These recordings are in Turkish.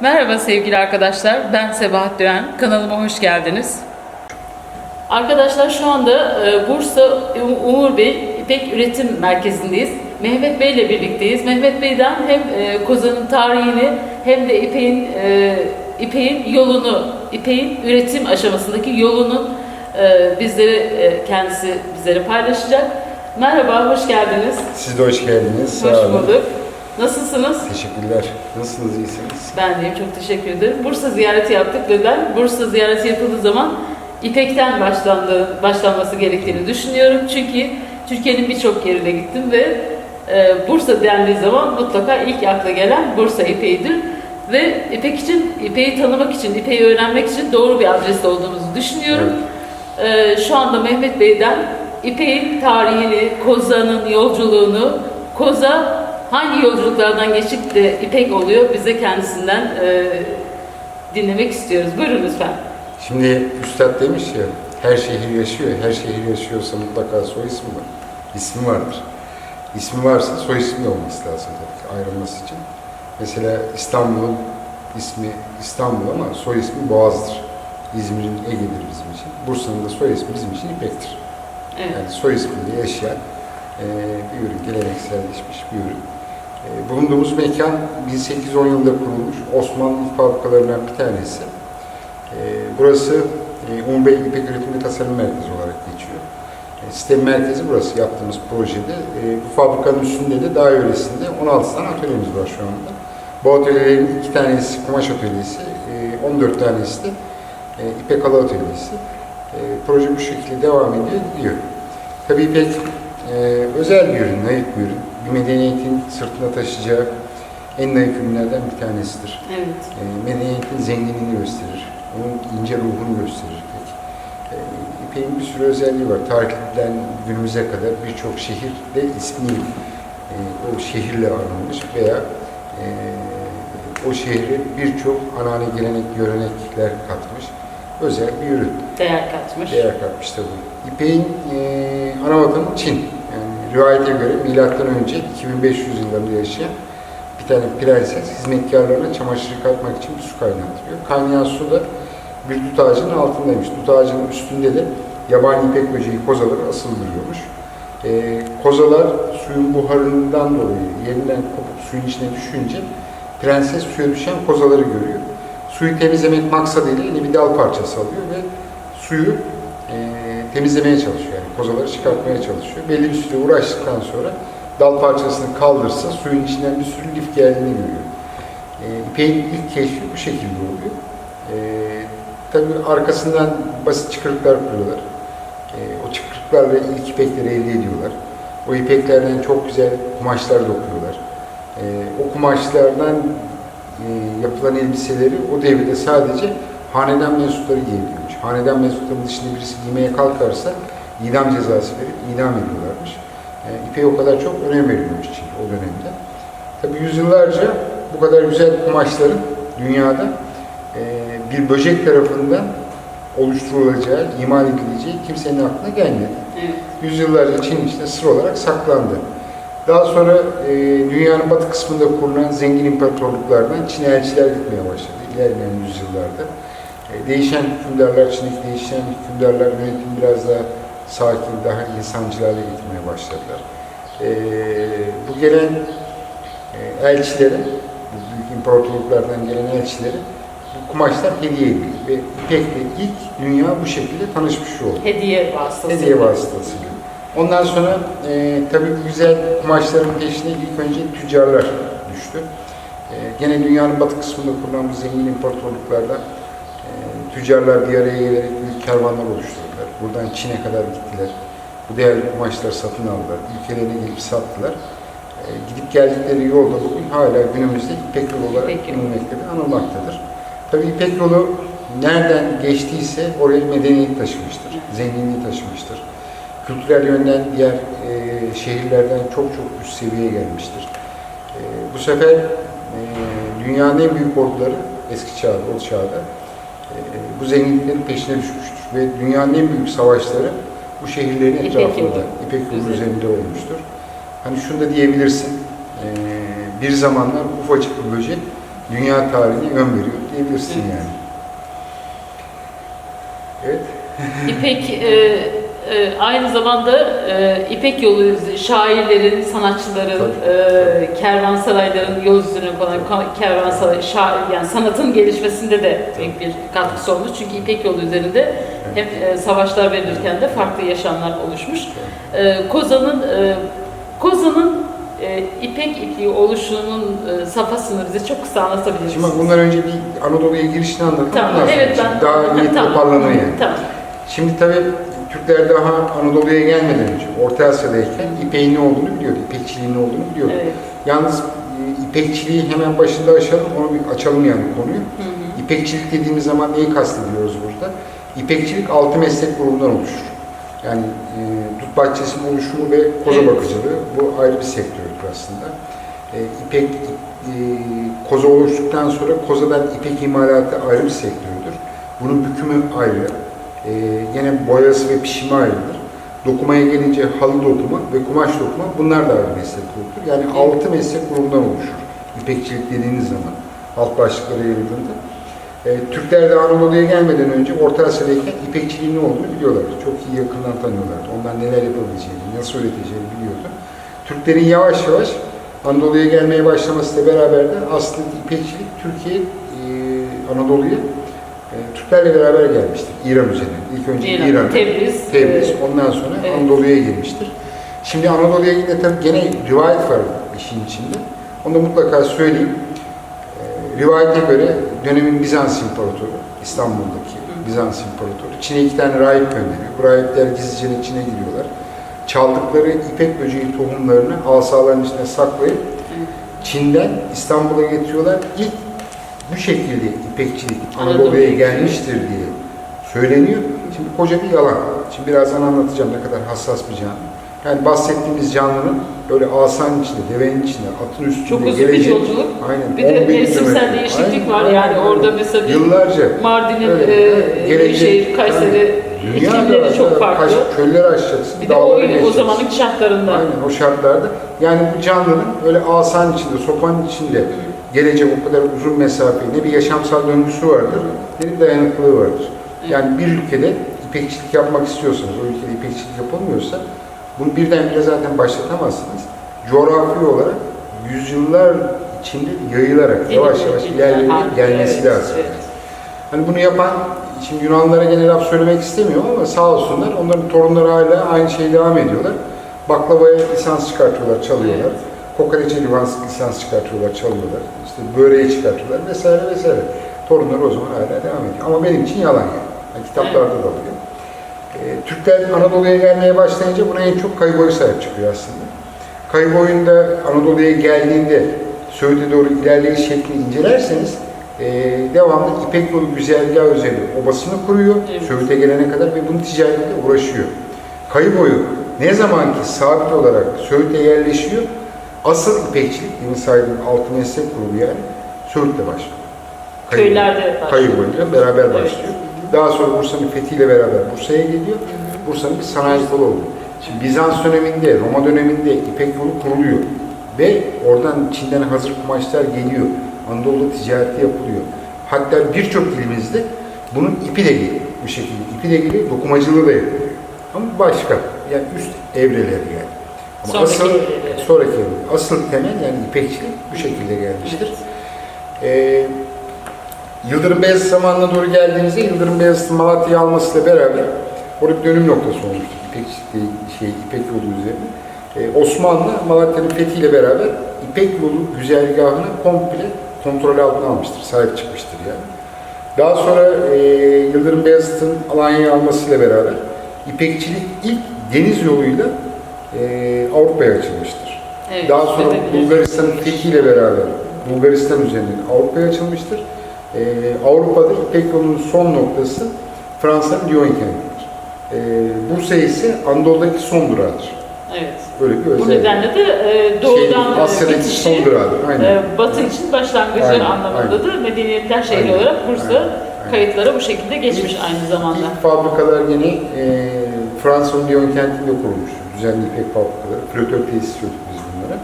Merhaba sevgili arkadaşlar, ben Sebahat Doğan. Kanalıma hoş geldiniz. Arkadaşlar şu anda e, Bursa Um- Umur Bey İpek Üretim Merkezi'ndeyiz. Mehmet Bey ile birlikteyiz. Mehmet Bey'den hem e, kozanın tarihini hem de İpek'in e, İpek'in yolunu, İpek'in üretim aşamasındaki yolunu bizlere kendisi bizlere paylaşacak. Merhaba, hoş geldiniz. Siz de hoş geldiniz. Sağ Hoş olun. bulduk. Nasılsınız? Teşekkürler. Nasılsınız? iyisiniz? Ben deyim çok teşekkür ederim. Bursa ziyareti yaptık neden? Bursa ziyareti yapıldığı zaman İpek'ten başlandı, başlanması gerektiğini düşünüyorum. Çünkü Türkiye'nin birçok yerine gittim ve e, Bursa dendiği zaman mutlaka ilk akla gelen Bursa İpek'idir. Ve İpek için, İpek'i tanımak için, İpek'i öğrenmek için doğru bir adres olduğumuzu düşünüyorum. E, şu anda Mehmet Bey'den İpek'in tarihini, Koza'nın yolculuğunu, Koza hangi yolculuklardan geçip de İpek oluyor bize kendisinden e, dinlemek istiyoruz. Buyurun lütfen. Şimdi Üstad demiş ya, her şehir yaşıyor. Her şehir yaşıyorsa mutlaka soy ismi var. İsmi vardır. İsmi varsa soy ismi de olması lazım tabii ki ayrılması için. Mesela İstanbul'un ismi İstanbul ama soy ismi Boğaz'dır. İzmir'in Ege'dir bizim için. Bursa'nın da soy ismi bizim için İpek'tir. Evet. Yani soy ismiyle yaşayan e, bir ürün, gelenekselleşmiş bir ürün. E, bulunduğumuz mekan 1810 yılında kurulmuş Osmanlı fabrikalarından bir tanesi. E, burası e, Umur Bey İpek Üretim ve Tasarım Merkezi olarak geçiyor. Sistem merkezi burası yaptığımız projede. Bu fabrikanın üstünde de daha öylesinde 16 tane atölyemiz var şu anda. Bu atölyelerin iki tanesi kumaş atölyesi, e, 14 tanesi de İpek Halı Atölyesi. Proje bu şekilde devam ediyor. Tabii İpek özel bir ürün, naif bir ürün. Medeniyetin sırtına taşıyacağı en naif ürünlerden bir tanesidir. Evet. E, medeniyetin zenginliğini gösterir. Onun ince ruhunu gösterir. E, İpek'in bir sürü özelliği var. Tarihten günümüze kadar birçok şehirde ismi e, o şehirle anılmış veya e, o şehri birçok anane, gelenek, görenekler katmış. Özel bir ürün. Değer katmış. Değer katmış tabii. İpek'in e, ana vatanı Çin. Rivayete göre milattan önce 2500 yıllarında yaşayan bir tane prenses hizmetkarlarına çamaşır yıkatmak için su kaynattırıyor. Kaynayan su da bir dut ağacının altındaymış. Dut ağacının üstünde de yabani ipek böceği kozaları asıldırıyormuş. E, kozalar suyun buharından dolayı yerinden kopup suyun içine düşünce prenses suya düşen kozaları görüyor. Suyu temizlemek maksadıyla yine bir dal parçası alıyor ve suyu e, temizlemeye çalışıyor. Kozaları çıkartmaya çalışıyor. Belli bir süre uğraştıktan sonra dal parçasını kaldırsa suyun içinden bir sürü lif geldiğini görüyor. E, İpek'in ilk keşfi bu şekilde oluyor. E, tabii arkasından basit çıkırıklar kuruyorlar. E, o çıkırıklarla ilk ipekleri elde ediyorlar. O ipeklerden çok güzel kumaşlar dokuyorlar. E, o kumaşlardan e, yapılan elbiseleri o devirde sadece hanedan mensupları giyebiliyormuş. Hanedan mensuplarının dışında birisi giymeye kalkarsa idam cezası verip idam ediyorlarmış. E, İpeğe o kadar çok önem veriyormuş çünkü o dönemde. Tabi yüzyıllarca bu kadar güzel kumaşların dünyada e, bir böcek tarafından oluşturulacağı, imal edileceği kimsenin aklına gelmedi. Evet. Yüzyıllarca Çin içinde sır olarak saklandı. Daha sonra e, dünyanın batı kısmında kurulan zengin imparatorluklardan Çin'e elçiler gitmeye başladı ilerleyen yüzyıllarda. E, değişen hükümdarlar, Çin'deki değişen hükümdarlar yönetimi biraz daha sakin, daha insancıl hale getirmeye başladılar. E, bu gelen e, elçilere, bu büyük imparatorluklardan gelen elçilere bu kumaşlar hediye edildi. Ve İpek'le ilk dünya bu şekilde tanışmış oldu. Hediye vasıtasıyla. Hediye vasıtasıyla. Ondan sonra e, tabii güzel kumaşların peşine ilk önce tüccarlar düştü. E, gene dünyanın batı kısmında kurulan bu zengin imparatorluklarda e, tüccarlar bir araya gelerek büyük kervanlar oluşturdular. Buradan Çin'e kadar gittiler. Bu değerli kumaşları satın aldılar. Ülkelerine gelip sattılar. E, gidip geldikleri yolda bugün hala günümüzde İpek yolu olarak bilinmektedir, anılmaktadır. Tabii İpek yolu nereden geçtiyse oraya medeniyet taşımıştır, zenginliği taşımıştır kültürel yönden diğer e, şehirlerden çok çok üst seviyeye gelmiştir. E, bu sefer e, dünyanın en büyük orduları eski çağda, o çağda e, bu zenginliklerin peşine düşmüştür. Ve dünyanın en büyük savaşları bu şehirlerin İpek etrafında, yolu. İpek yolu üzerinde olmuştur. Hani şunu da diyebilirsin, e, bir zamanlar ufacık bir böcek dünya tarihine yön veriyor diyebilirsin Evet. yani. Evet. İpek e, e, aynı zamanda e, İpek yolu şairlerin, sanatçıların, e, kervansarayların yol konan ka- kervansaray, şair, yani sanatın gelişmesinde de büyük bir katkısı olmuş. Çünkü İpek yolu üzerinde hem e, savaşlar verilirken de farklı yaşamlar oluşmuş. E, Kozan'ın e, Kozan'ın e, İpek ipliği oluşunun e, safhasını bize çok kısa anlatabilir Şimdi bak bundan önce bir Anadolu'ya girişini anlattım. Tamam, evet ben... Daha iyi Tamam, toparlanır yani. Tamam. Şimdi tabii Türkler daha Anadolu'ya gelmeden önce Orta Asya'dayken İpek'in ne olduğunu biliyordu. İpekçiliğin ne olduğunu biliyordu. Evet. Yalnız e, İpekçiliği hemen başında açalım, onu bir açalım yani konuyu. Hı hı. İpekçilik dediğimiz zaman neyi kastediyoruz burada? İpekçilik altı meslek grubundan oluşur. Yani e, dut bahçesinin oluşumu ve koza Evet. bakıcılığı bu ayrı bir sektördür aslında. E, İpek e, koza oluştuktan sonra kozadan ipek imalatı ayrı bir sektördür. Bunun bükümü ayrı. E, yine boyası ve pişimi ayrıdır. Dokumaya gelince halı dokuma ve kumaş dokuma bunlar da ayrı meslek grubudur. Yani altı meslek grubundan oluşur. İpekçilik dediğiniz zaman alt başlıklara yayıldığında. E, Türkler de Anadolu'ya gelmeden önce Orta Asya'dayken İpekçiliğin ne olduğunu biliyorlar. Çok iyi yakından tanıyorlardı. Ondan neler yapabileceğini, nasıl üreteceğini biliyordu. Türklerin yavaş yavaş Anadolu'ya gelmeye başlamasıyla beraber de aslında İpekçilik Türkiye, e, Anadolu'ya Türklerle beraber gelmiştir. İran üzerine. İlk önce İran, İran, Tebriz, Tebriz, e, ondan sonra evet. Anadolu'ya girmiştir. Şimdi Anadolu'ya yine tabii gene rivayet var işin içinde. Onu da mutlaka söyleyeyim. Ee, rivayete göre dönemin Bizans İmparatoru, İstanbul'daki Bizans İmparatoru, Çin'e iki tane rahip gönderiyor. Bu rahipler gizlice Çin'e giriyorlar. Çaldıkları ipek böceği tohumlarını asaların içine saklayıp Çin'den İstanbul'a getiriyorlar. İlk bu şekilde ipekçilik Anadolu'ya gelmiştir diye söyleniyor. Şimdi koca bir yalan. Şimdi birazdan anlatacağım ne kadar hassas bir canlı. Yani bahsettiğimiz canlının böyle asanın içinde, devenin içinde, atın üstünde Çok uzun bir yolculuk. Aynen. Bir de 10 bin mevsimsel değişiklik Aynen, var yani aynen. orada mesela bir Yıllarca. Mardin'in Evet, e. Gelecek. Büyükşehir, Kayseri iklimleri çok farklı. Kaç, çöller aşacaksın. Bir de o, o zamanın şartlarında. Aynen o şartlarda. Yani bu canlının öyle asan içinde, sopanın içinde gelecek o kadar uzun mesafe ne bir yaşamsal döngüsü vardır ne bir dayanıklılığı vardır. Yani bir ülkede ipekçilik yapmak istiyorsanız, o ülkede ipekçilik yapılmıyorsa bunu birdenbire zaten başlatamazsınız. Coğrafi olarak yüzyıllar içinde yayılarak yavaş yavaş ilerleyip gelmesi Evet, lazım. evet. Hani bunu yapan, şimdi Yunanlara gene laf söylemek istemiyorum ama sağ olsunlar, onların torunları hala aynı şeyi devam ediyorlar. Baklavaya lisans çıkartıyorlar, çalıyorlar. Evet. Kokoreçe lisans, lisans çıkartıyorlar, çalıyorlar. İşte böreği çıkartıyorlar vesaire vesaire. Torunları o zaman hala devam ediyor. Ama benim için yalan yani. Yani kitaplarda da oluyor. Ee, Türkler Anadolu'ya gelmeye başlayınca buna en çok Kayboyu sahip çıkıyor aslında. Kayboyu'nda Anadolu'ya geldiğinde Söğüt'e doğru ilerleyiş şeklini incelerseniz e, devamlı İpek yolu güzergahı üzerinde obasını kuruyor. Evet. Söğüt'e gelene kadar ve bunun ticaretiyle uğraşıyor. Kayboyu ne zaman ki sabit olarak Söğüt'e yerleşiyor, asıl İpekçilik, demin saydığım altı meslek grubu yani Söğüt'te başlıyor. Köylerde başlıyor. Kayıboy'la beraber Evet. başlıyor. Daha sonra Bursa'nın fethiyle beraber Bursa'ya geliyor. Bursa'nın bir sanayi kolu oluyor. Şimdi Bizans döneminde, Roma döneminde İpek yolu kuruluyor. Ve oradan Çin'den hazır kumaşlar geliyor. Anadolu'da ticareti yapılıyor. Hatta birçok dilimizde bunun ipi de geliyor. Bu şekilde ipi de geliyor, dokumacılığı da yapılıyor. Ama başka, yani üst evreleri yani. Ama Sonraki asıl, evreleri. Sonraki. Asıl temel yani ipekçilik bu şekilde gelmiştir. Ee, Yıldırım Beyazıt zamanına doğru geldiğimizde Yıldırım Beyazıt'ın Malatya'yı almasıyla beraber orada bir dönüm noktası olmuştu. İpek, şey, İpek yolu üzerine. Ee, Osmanlı Malatya'nın fethiyle beraber İpek yolu güzergahını komple kontrol altına almıştır, sahip çıkmıştır yani. Daha sonra e, Yıldırım Beyazıt'ın Alanya'yı almasıyla beraber İpekçilik ilk deniz yoluyla e, Avrupa'ya açılmıştır. Evet, Daha sonra. Bulgaristan'ın fethiyle beraber Bulgaristan üzerinden Avrupa'ya açılmıştır. Ee, Avrupa'da İpek yolunun son noktası Fransa'nın Lyon kentidir. Ee, Bursa ise Anadolu'daki son durağıdır. Evet. Böyle bir Bu özellik. nedenle de e, doğudan şey, e, Asya'daki bitişi, son durağıdır. Aynen. e, batı için başlangıcı Aynen, anlamındadır. Medeniyetler şehri Aynen, olarak Bursa aynen, aynen. kayıtlara bu şekilde geçmiş aynı zamanda. İlk fabrikalar yine e, Fransa'nın Lyon kentinde kurulmuştur. Düzenli ipek fabrikaları. Flötör tesisi diyorduk bunlara.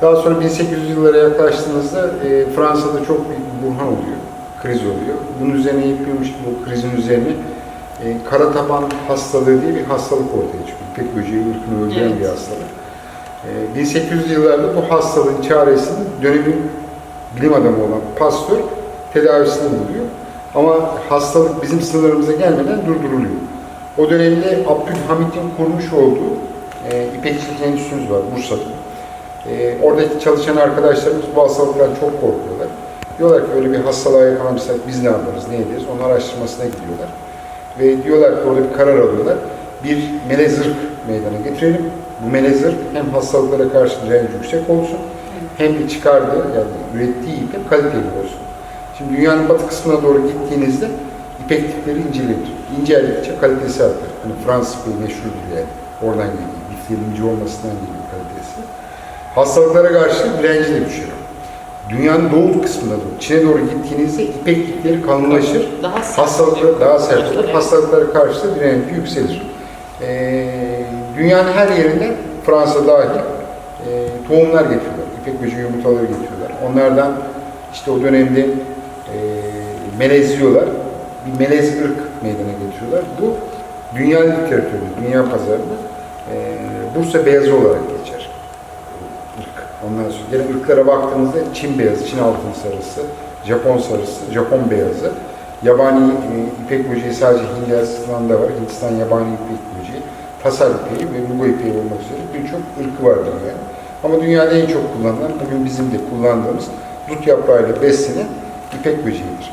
Daha sonra 1800 yıllara yaklaştığınızda e, Fransa'da çok büyük bir burhan oluyor, kriz oluyor. Bunun üzerine gibi o krizin üzerine e, kara taban hastalığı diye bir hastalık ortaya çıkıyor. İpek böceği ırkını öldüren Evet. bir hastalık. E, 1800 yıllarda bu hastalığın çaresini dönemin bilim adamı olan Pasteur tedavisini buluyor. Ama hastalık bizim sınırlarımıza gelmeden durduruluyor. O dönemde Abdülhamit'in kurmuş olduğu e, İpekçilik Enstitümüz var Bursa'da. E, oradaki çalışan arkadaşlarımız bu hastalıktan çok korkuyorlar. Diyorlar ki öyle bir hastalığa yakalanırsak biz ne yaparız, ne ederiz? Onun araştırmasına gidiyorlar. Ve diyorlar ki orada bir karar alıyorlar. Bir melez ırk meydana getirelim. Bu melez ırk hem hastalıklara karşı direnci yüksek olsun, hem de çıkardığı yani ürettiği ipek kaliteli olsun. Şimdi dünyanın batı kısmına doğru gittiğinizde ipeklikleri incelenir. İnceledikçe kalitesi artar. Hani Fransız ipeği meşhurdur yani. Oradan geliyor. Liflerin ince olmasından geliyor. Hastalıklara karşı direnci de düşer. Dünyanın doğu kısmına doğru, Çin'e doğru gittiğinizde ipeklikleri kalınlaşır. Daha sert Hastalıklara daha sert olur. Hastalıklara karşı da direnci yükselir. Ee, dünyanın her yerinden Fransa dahil e, tohumlar getiriyorlar. İpek böceği yumurtaları getiriyorlar. Onlardan işte o dönemde e, melezliyorlar. Bir melez ırk meydana getiriyorlar. Bu dünya literatüründe, dünya pazarında e, Bursa beyazı olarak geçer. Ondan sonra gene ırklara baktığımızda Çin beyazı, Çin altın sarısı, Japon sarısı, Japon beyazı, yabani e, ipek böceği sadece Hindistan'da var. Hindistan yabani ipek böceği, tasar ipeği ve mugo ipeği olmak üzere birçok ırkı vardır yani. Ama dünyada en çok kullanılan, bugün bizim de kullandığımız dut yaprağıyla beslenen ipek böceğidir.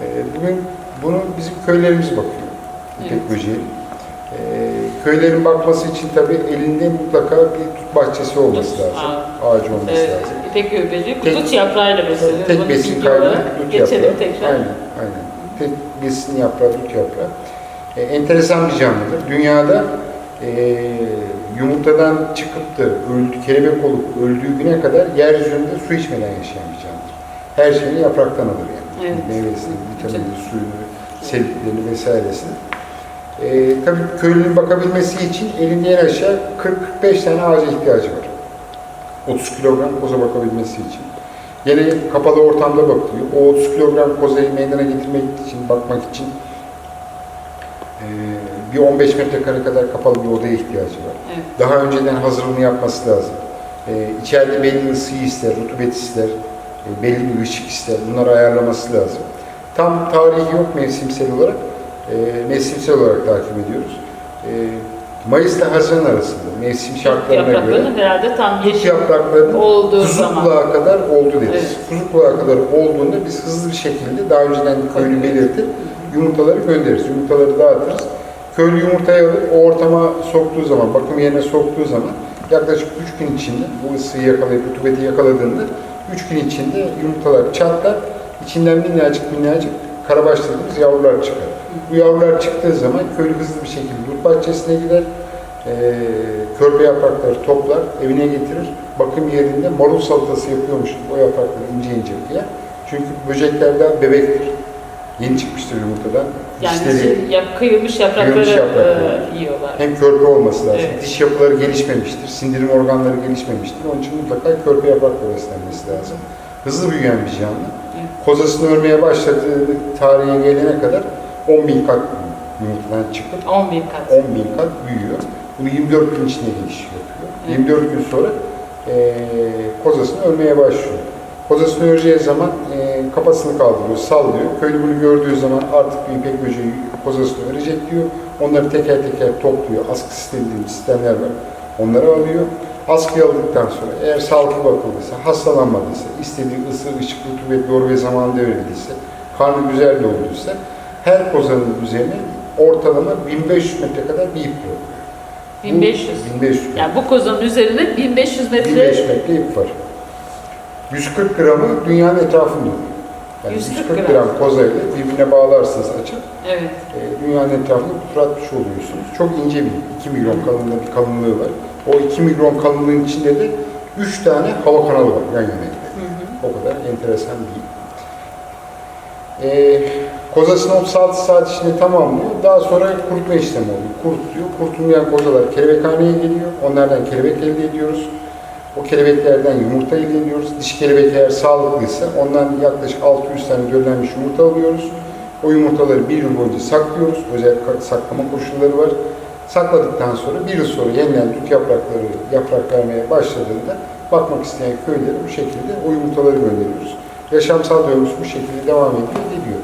E, bugün bunu bizim köylerimiz bakıyor, ipek Evet. böceği. E, köylerin bakması için tabii elinde mutlaka bir tut bahçesi olması lazım. aa. Ağacı olması Evet, lazım. İpek böceği Tek- kudut yaprağıyla besleniyor. Tek Bunu besin bilgi olarak kaynağı dut Geçelim yaprağı. tekrar. Aynen, aynen. Tek besin yaprağı dut yaprağı. E, enteresan bir canlıdır. Dünyada e, yumurtadan çıkıp da öldü, kelebek olup öldüğü güne kadar yeryüzünde su içmeden yaşayan bir canlıdır. Her şeyini yapraktan alır yani. Evet. Meyvesini, vitaminini, suyunu, sevdiklerini vesairesini. E, tabii köylünün bakabilmesi için elinde en aşağı 40-45 tane ağaca ihtiyacı var. 30 kilogram koza bakabilmesi için. Yine kapalı ortamda bakılıyor. O 30 kilogram kozayı meydana getirmek için, bakmak için e, bir 15 metrekare kadar kapalı bir odaya ihtiyacı var. Evet. Daha önceden hazırlığını yapması lazım. E, içeride belli ısıyı ister, rutubet ister, e, belli bir ışık ister. Bunları ayarlaması lazım. Tam tarihi yok mevsimsel olarak. E, mevsimsel olarak takip ediyoruz. E, Mayıs ile Haziran arasında mevsim şartlarına göre herhalde tam yeşil yapraklarının olduğu kuzu zaman. kulağı kadar oldu deriz. Evet. Kuzu kulağı kadar olduğunda biz hızlı bir şekilde daha önceden köylü belirtip yumurtaları göndeririz. Yumurtaları dağıtırız. Köylü yumurtayı alır, o ortama soktuğu zaman, bakım yerine soktuğu zaman yaklaşık 3 gün içinde bu ısıyı yakalayıp rutubeti yakaladığında 3 gün içinde yumurtalar çatlar. içinden minnacık minnacık karabaş dediğimiz yavrular çıkar. Bu yavrular çıktığı zaman köylü hızlı bir şekilde dut bahçesine gider. Ee, körpe yaprakları toplar, evine getirir. Bakım yerinde marul salatası yapıyormuş o yaprakları ince ince kıyar. Çünkü böcekler daha bebektir. Yeni çıkmıştır yumurtadan. Yani Dişleri şey, yap, kıyılmış yaprakları Kıyılmış yaprakları. e, yiyorlar. hem körpe olması lazım. Evet. Diş yapıları gelişmemiştir. Sindirim organları gelişmemiştir. Onun için mutlaka körpe yaprakla beslenmesi lazım. Hızlı büyüyen bir canlı. Evet. Kozasını örmeye başladığı tarihe gelene kadar 10 bin kat yumurtadan çıkıp 10 bin kat. 10 bin kat büyüyor. Bunu 24 gün içinde geliş yapıyor. Evet. 24 gün sonra e, kozasını örmeye başlıyor. Kozasını öreceği zaman e, kafasını kaldırıyor, sallıyor. Köylü bunu gördüğü zaman artık bir ipek böceği kozasını örecek diyor. Onları teker teker topluyor. Askı sistemi dediğimiz sistemler var. Onları alıyor. Askıyı aldıktan sonra eğer sağlıklı bakıldıysa, hastalanmadıysa, istediği ısı, ışık, rutubet doğru ve zamanında verildiyse, karnı güzel dolduysa her kozanın üzerine ortalama 1500 metre kadar bir ip bırakıyor. Bu 1500. 1500. Yani bu kozanın üzerinde 1500 metre 1500 metre ip var. 140 gramı dünyanın etrafında. Yani 140 140 gram. gram kozayla birbirine bağlarsınız açıp evet. e, dünyanın etrafını tutratmış oluyorsunuz. Çok ince bir 2 milyon kalınlığında bir kalınlığı var. O 2 milyon kalınlığın içinde de 3 tane hava kanalı var yan yana. Hı hı. O kadar enteresan bir ip. E, kozasını 36 saat içinde tamamlıyor. Daha sonra kurutma işlemi oluyor. Kurutuyor. Kurutulmayan kozalar kelebekhaneye geliyor. Onlardan kelebek elde ediyoruz. O kelebeklerden yumurta elde ediyoruz. Dişi kelebek eğer sağlıklıysa ondan yaklaşık 600 tane döllenmiş yumurta alıyoruz. O yumurtaları bir yıl boyunca saklıyoruz. Özel saklama koşulları var. Sakladıktan sonra bir yıl sonra yeniden dut yaprakları yaprak vermeye başladığında bakmak isteyen köylere bu şekilde o yumurtaları gönderiyoruz. Yaşamsal döngüsü bu şekilde devam ediyor, ediyor.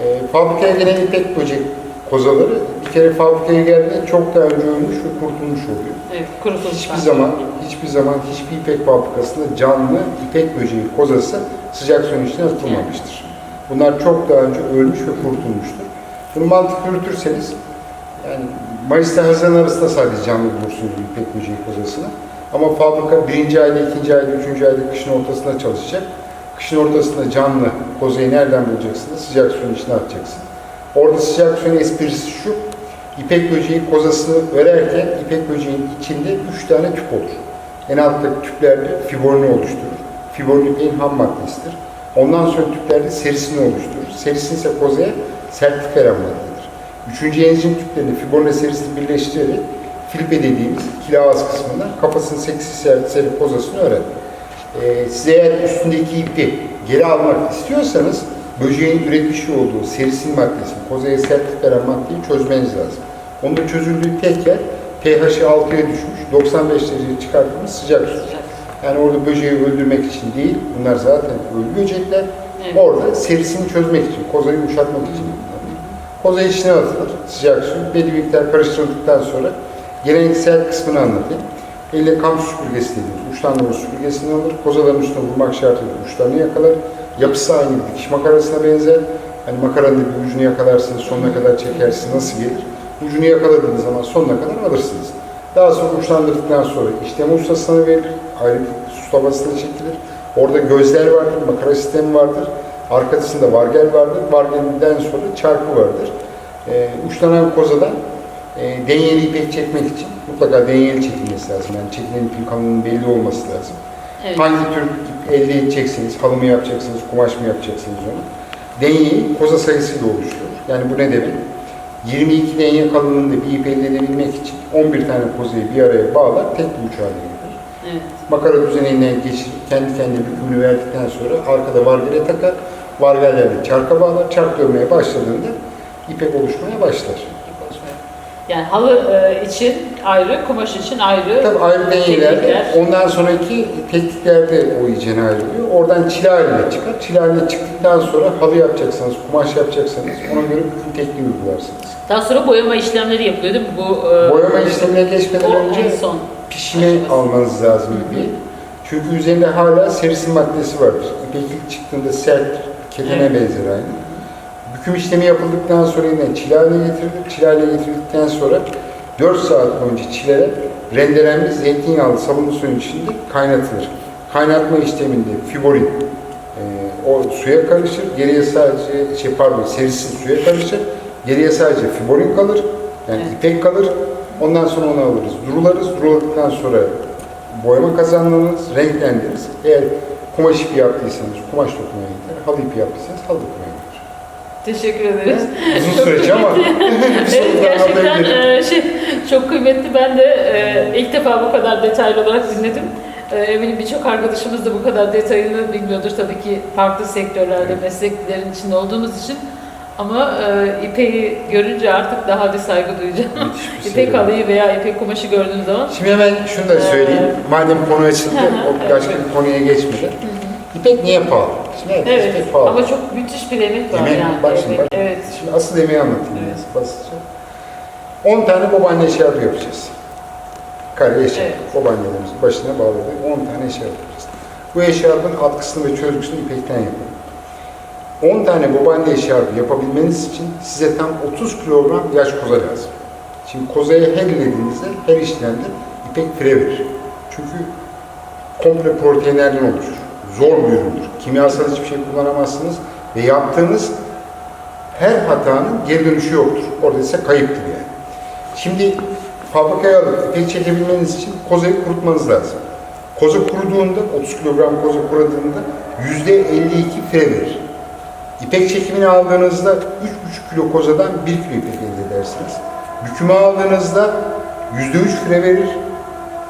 E, fabrikaya gelen ipek böcek kozaları bir kere fabrikaya geldiğinde çok daha önce ölmüş ve kurtulmuş oluyor. Evet, kurutulmuş. Hiçbir zaman, hiçbir zaman hiçbir ipek fabrikasında canlı ipek böceği kozası sıcak suyun içine atılmamıştır. Bunlar çok daha önce ölmüş ve kurtulmuştur. Bunu mantık yürütürseniz, yani Mayıs'ta Haziran arasında sadece canlı bulursunuz bu ipek böceği kozasını. Ama fabrika birinci ayda, ikinci ayda, üçüncü ayda kışın ortasında çalışacak. Kışın ortasında canlı kozayı nereden bulacaksınız? Sıcak suyun içine atacaksınız. Orada sıcak suyun esprisi şu, İpek böceği kozasını örerken ipek böceğin içinde üç tane tüp olur. En alttaki tüplerde fibrini oluşturur. Fibrin ipeğin ham maddesidir. Ondan sonra tüplerde serisini oluşturur. Serisin ise kozaya sertlik veren maddedir. Üçüncü enzim tüplerini fibrinle serisini birleştirerek filpe dediğimiz kilavaz kısmından kafasının seksi serip kozasını örer. Ee, siz eğer üstündeki ipi geri almak istiyorsanız böceğin üretmiş olduğu serisin maddesini, kozaya sertlik veren maddeyi çözmeniz lazım. Onun çözüldüğü tek yer pH'i 6'ya düşmüş, 95 dereceye çıkartılmış sıcak su. Yani orada böceği öldürmek için değil, bunlar zaten ölü böcekler. Evet. Orada serisini çözmek için, kozayı yumuşatmak için kullanılır. Koza içine atılır, sıcak su, belli miktar karıştırıldıktan sonra geleneksel kısmını anlatayım. Elle kam süpürgesi dediğimiz uçlarını süpürgesini alır, kozaların üstüne vurmak şartıyla uçlarını yakalar. Yapısı aynı bir dikiş makarasına benzer. Hani makaranın bir ucunu yakalarsınız, sonuna kadar çekersiniz, nasıl gelir? Ucunu yakaladığınız zaman sonuna kadar alırsınız. Daha sonra uçlandırdıktan sonra işlem ustasına verilir, ayrı su tabasına çekilir. Orada gözler vardır, makara sistemi vardır. Arkasında vargel vardır. Vargelden sonra çarpı vardır. Ee, uçlanan kozadan e, denyeli ipek çekmek için mutlaka denyeli çekilmesi lazım. Yani çekilen ipin kalınlığının belli olması lazım. Evet. Hangi tür ip elde edeceksiniz, halı mı yapacaksınız, kumaş mı yapacaksınız onu. Denyeyi koza sayısıyla oluşturur. Yani bu ne demek? 22 denye kalınlığında bir ip elde edebilmek için 11 tane kozayı bir araya bağlar, tek bir uç haline getirir. Evet. Makara düzeninden geçirip kendi kendine bükümünü verdikten sonra arkada vargele takar. Vargellerle çarka bağlar. Çark dönmeye başladığında ipek oluşmaya başlar. Yani halı e, için ayrı, kumaş için ayrı. Tabii ayrı teknikler. ondan sonraki tekniklerde o iyicene ayrılıyor. Oradan çile haline çıkar. Çile haline çıktıktan sonra halı yapacaksanız, kumaş yapacaksanız ona göre büküm tekniği uygularsınız. Daha sonra boyama işlemleri yapılıyor değil mi? Bu e, Boyama işlemine geçmeden önce son. pişime almanız lazım ipeği. Çünkü üzerinde hala serisin maddesi vardır. İpek ilk çıktığında sert, ketene Evet. benzer aynı. Büküm işlemi yapıldıktan sonra yine getirilir. Çile haline getirdikten sonra 4 saat boyunca çileler rendelenmiş zeytinyağlı sabunlu suyun içinde kaynatılır. Kaynatma işleminde fiborin e, o suya karışır. Geriye sadece şey pardon serisi suya karışır. Geriye sadece fiborin kalır. Yani Evet. ipek kalır. Ondan sonra onu alırız. Durularız. Duruladıktan sonra boyama kazanlarınız, renklendiririz. Eğer kumaş ipi yaptıysanız kumaş dokumaya gider. Halı ipi yaptıysanız halı dokumaya. Teşekkür ederiz. Uzun süreç ama Evet, gerçekten e, şey, çok kıymetli. Ben de e, ilk defa bu kadar detaylı olarak dinledim. E, eminim birçok arkadaşımız da bu kadar detayını bilmiyordur. Tabii ki farklı sektörlerde, mesleklerin içinde olduğumuz için. Ama e, ipeği görünce artık daha bir saygı duyacağım. Bir İpek serüven. halıyı veya ipek kumaşı gördüğüm zaman. Şimdi hemen şunu da söyleyeyim. Madem konu açıldı, o başka bir konuya geçmeden. İpek niye pahalı? Şimdi evet, Evet, pahalı. ama çok müthiş bir emek var Emek, yani. bak şimdi, Emek, bak. Evet. Şimdi asıl emeği anlatayım Evet. basitçe. 10 tane babaanne eşarpı yapacağız. Kare eşarp. Evet. Babaannelerimizin başına bağladığı 10 tane eşarp yapacağız. Bu eşarpın atkısını ve çözgüsünü ipekten yapalım. 10 tane babaanne eşarpı yapabilmeniz için size tam 30 kilogram yaş koza lazım. Şimdi kozaya her ilediğinizde, her işlemde ipek fire verir. Çünkü komple proteinlerden oluşur. Zor bir üründür. Kimyasal hiçbir şey kullanamazsınız ve yaptığınız her hatanın geri dönüşü yoktur. Orada ise kayıptır yani. Şimdi fabrikaya alıp ipek çekebilmeniz için kozayı kurutmanız lazım. Koza kuruduğunda, 30 kilogram koza kuruduğunda %52 fire verir. İpek çekimini aldığınızda 3,5 kilo kozadan 1 kilo ipek elde edersiniz. Bükümü aldığınızda %3 fire verir.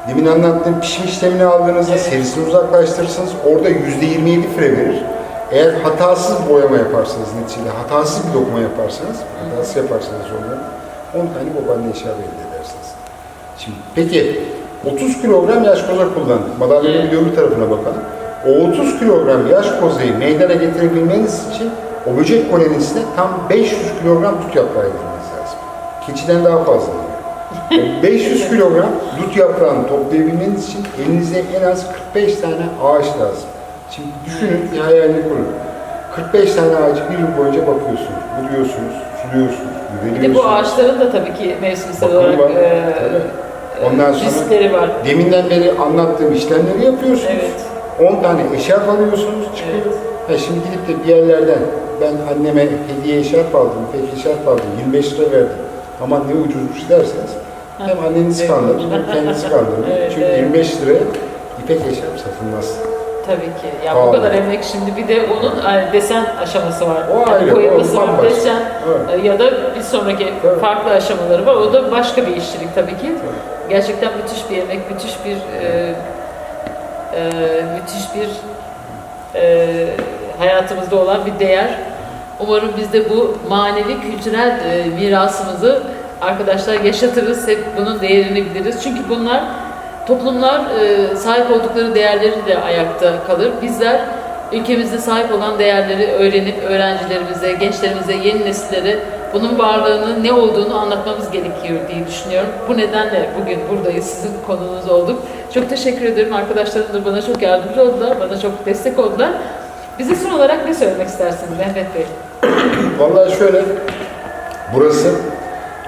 Demin anlattığım pişim işlemini aldığınızda serisini uzaklaştırırsınız. Orada %27 fire verir. Eğer hatasız boyama yaparsanız neticede, hatasız bir dokuma yaparsanız, hatasız yaparsanız onları 10 tane babaanne eşarı elde edersiniz. Şimdi peki 30 kilogram yaş koza kullandık. Madalyanın bir öbür tarafına bakalım. O 30 kilogram yaş kozayı meydana getirebilmeniz için o böcek kolonisine tam 500 kilogram tut yaprağı yedirmeniz lazım. Keçiden daha fazla. O 500 kilogram dut yaprağını toplayabilmeniz için elinizde en az 45 tane ağaç lazım. Şimdi düşünün, bir hayalini kurun. 45 tane ağacı bir yıl boyunca bakıyorsunuz, buluyorsunuz, suluyorsunuz, Bir de bu ağaçların da tabii ki mevsimsel olarak var, e. Ondan sonra- riskleri var. Deminden beri anlattığım işlemleri yapıyorsunuz. Evet. 10 tane eşarp alıyorsunuz, çıkıyor. Evet. Ha şimdi gidip de bir yerlerden ben anneme hediye eşarp aldım, pek eşarp aldım, 25 lira verdim. Aman ne ucuzmuş derseniz hem annenizi Evet. kandırır hem kendinizi kandırır. Evet, Çünkü evet. 25 liraya ipek eşarp satılmaz. Tabii ki. Ya Pahalı. bu kadar emek şimdi bir de onun desen aşaması var. O Yani ayrı, boyaması o var, bambaşka. desen Evet. e, ya da bir sonraki Tabii. farklı aşamaları var. O da başka bir işçilik tabii ki. Gerçekten müthiş bir emek, müthiş bir e, e, müthiş bir e, hayatımızda olan bir değer. Umarım biz de bu manevi kültürel e, mirasımızı arkadaşlar yaşatırız. Hep bunun değerini biliriz. Çünkü bunlar toplumlar e, sahip oldukları değerleri de ayakta kalır. Bizler ülkemizde sahip olan değerleri öğrenip öğrencilerimize, gençlerimize, yeni nesillere bunun varlığını, ne olduğunu anlatmamız gerekiyor diye düşünüyorum. Bu nedenle bugün buradayız, sizin konunuz olduk. Çok teşekkür ederim. Arkadaşlarım da bana çok yardımcı oldular, bana çok destek oldular. Bize son olarak ne söylemek istersiniz Mehmet Bey? Vallahi şöyle, burası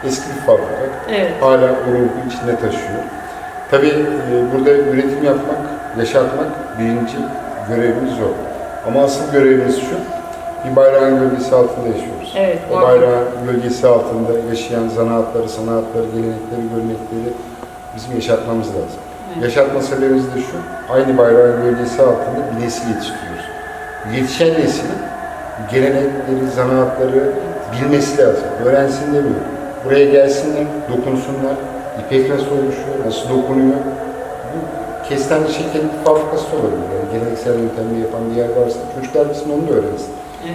eski bir fabrika. Evet, Hala o ruhu içinde taşıyor. Tabii e, burada üretim yapmak, yaşatmak birinci görevimiz o. Ama asıl görevimiz şu, bir bayrağın gölgesi altında yaşıyoruz. evet. O bayrağın gölgesi altında yaşayan zanaatları, sanatları, gelenekleri, görenekleri bizim yaşatmamız lazım. Evet. Yaşatma sebebimiz de şu, aynı bayrağın gölgesi altında bir nesil yetiştiriyoruz. Yetişen neslin gelenekleri, zanaatları bilmesi lazım. Öğrensin demiyor. Buraya gelsinler, dokunsunlar. İpek nasıl oluşuyor, nasıl dokunuyor. Bu kestane şekeri fabrikası olabilir. Yani geleneksel yöntemle yapan bir yer varsa çocuklar bizim onu da öğrensin.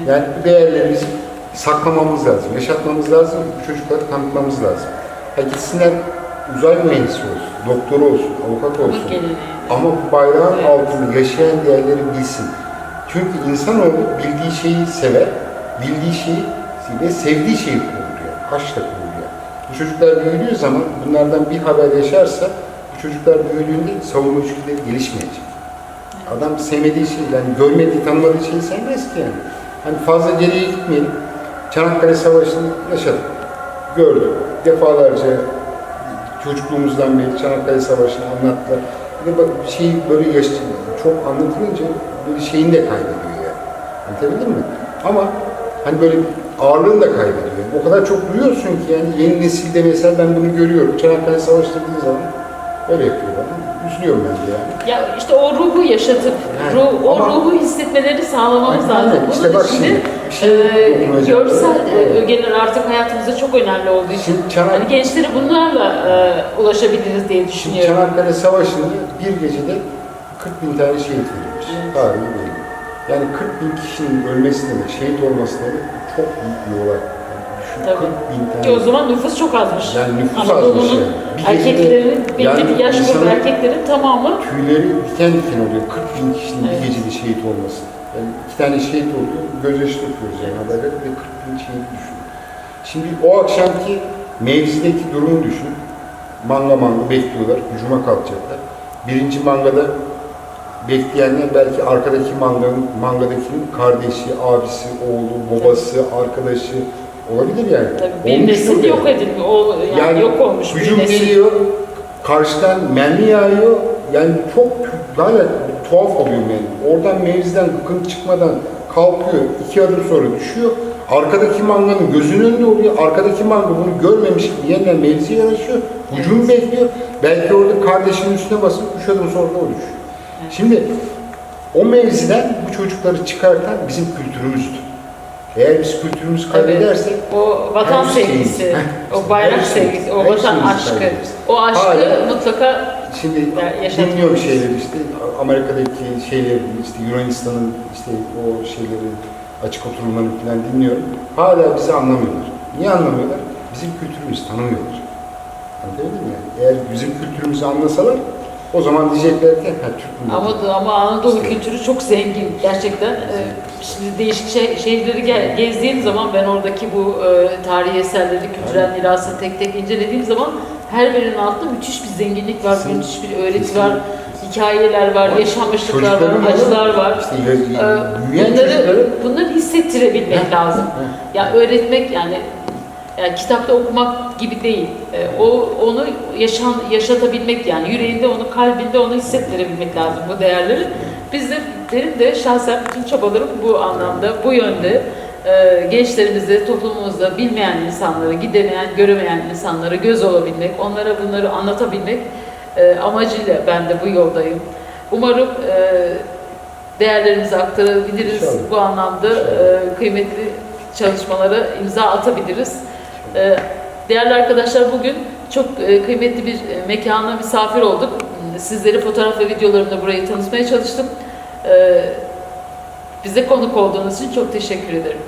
Yani bu değerleri bizim saklamamız lazım, yaşatmamız lazım, bu çocuklara tanıtmamız lazım. Ha gitsinler uzay mühendisi olsun, doktor olsun, avukat olsun. Ama bayrağın altında yaşayan değerleri bilsin. Çünkü insanoğlu bildiği şeyi sever, bildiği şeyi ve sevdiği şeyi kuruluyor. Aşkla kuruluyor. Bu çocuklar büyüdüğü zaman bunlardan bir haber yaşarsa bu çocuklar büyüdüğünde savunma içgüdüleri gelişmeyecek. Adam sevmediği şeyi, yani görmediği, tanımadığı şeyi sevmez ki yani. Hani fazla geriye gitmeyelim. Çanakkale Savaşı'nı yaşadık. Gördük. Defalarca çocukluğumuzdan beri Çanakkale Savaşı'nı anlattılar. Bir de şeyi böyle yaş çok anlatılınca böyle şeyini de kaybediyor yani. Anlatabildim mi? Ama hani böyle ağırlığını da kaybediyor. O kadar çok duyuyorsun ki yani yeni nesilde mesela ben bunu görüyorum. Çanakkale Savaşı dediği zaman öyle yapıyorlar. Üzülüyorum ben de yani. Ya işte o ruhu yaşatıp, Yani ruh, o ama- ruhu hissetmelerini sağlamamız Aynen, lazım. işte Bunun bak için de şimdi bir şey e, görsel e, ögeler artık hayatımızda çok önemli olduğu için Şimdi Çanak- hani gençlere bunlarla e, ulaşabiliriz diye Şimdi düşünüyorum. Çanakkale Savaşı'nda bir gecede 40 bin tane şehit verilmiş. Tarihi belli. Yani 40 bin kişinin ölmesi demek, şehit olması demek çok büyük bir olay. Tabii. 40 bin tane. Ki o zaman nüfus çok azmış. Yani nüfus Anadolu'nun azmış yani. Bir erkeklerin, belli yani bir yaş grubu erkeklerin tamamı tüyleri diken diken oluyor. 40 bin kişinin Evet. bir gecede şehit olması. Yani iki tane şehit oldu, gözyaşı döküyoruz yani haberleri ve 40 bin şehit düşün. Şimdi o akşamki mevzideki durumu düşün. Manga manga bekliyorlar, hücuma kalkacaklar. Birinci mangada bekleyenler belki arkadaki manganın, mangadakinin kardeşi, abisi, oğlu, babası, arkadaşı olabilir yani. tabii bir Olmuştur nesil yani. yok edilmiş, o, yani, Yani yok olmuş bir Hücum nesil. geliyor, karşıdan mermi yağıyor. Yani çok gayet tuhaf oluyor yani. Oradan mevziden gıkın çıkmadan kalkıyor, iki adım sonra düşüyor. Arkadaki manganın gözünün önünde oluyor. Arkadaki manga bunu görmemiş gibi yeniden mevziye yanaşıyor. Hücum bekliyor. Belki orada kardeşinin üstüne basıp üç adım sonra o düşüyor. Evet. Şimdi o mevziden bu çocukları çıkartan bizim kültürümüzdür. Eğer biz kültürümüzü kaybedersek O vatan sevgisi, o bayrak sevgisi, o vatan aşkı, o aşkı Hala- mutlaka şimdi Ya, yaşatmak dinliyorum şeyleri işte Amerika'daki şeyleri işte Yunanistan'ın işte o şeyleri açık oturumlarını falan dinliyorum. Hala bizi anlamıyorlar. Niye anlamıyorlar? Bizim kültürümüzü tanımıyorlar. Anlatabildim mi? Eğer bizim kültürümüzü anlasalar o zaman diyecekler ki ha Türk milleti. Ama ama Anadolu İşte. kültürü çok zengin gerçekten. Ee, Şimdi değişik şey, şehirleri gel- gezdiğim zaman ben oradaki bu e, tarihi eserleri, kültürel mirası tek tek incelediğim zaman her birinin altında müthiş bir zenginlik var, Kesin- müthiş bir öğreti kesin. var, hikayeler var, yaşanmışlıklar var, Çocukların acılar var. İşte Ee, büyüyen bunları, çocukların bunları hissettirebilmek lazım. Ya öğretmek yani yani kitapta okumak gibi değil. Ee, o onu yaşan yaşatabilmek yani yüreğinde onu kalbinde onu hissettirebilmek lazım bu değerleri. Biz de benim de şahsen bütün çabalarım bu anlamda, bu yönde. Ee, gençlerimize, toplumumuzda bilmeyen insanlara, gidemeyen, göremeyen insanlara göz olabilmek, onlara bunları anlatabilmek e, amacıyla ben de bu yoldayım. Umarım e, değerlerimizi aktarabiliriz. İnşallah. Bu anlamda e, kıymetli çalışmalara imza atabiliriz. E, değerli arkadaşlar bugün çok e, kıymetli bir e, mekana misafir olduk. Sizleri fotoğraf ve videolarımla burayı tanıtmaya çalıştım. E, bize konuk olduğunuz için çok teşekkür ederim.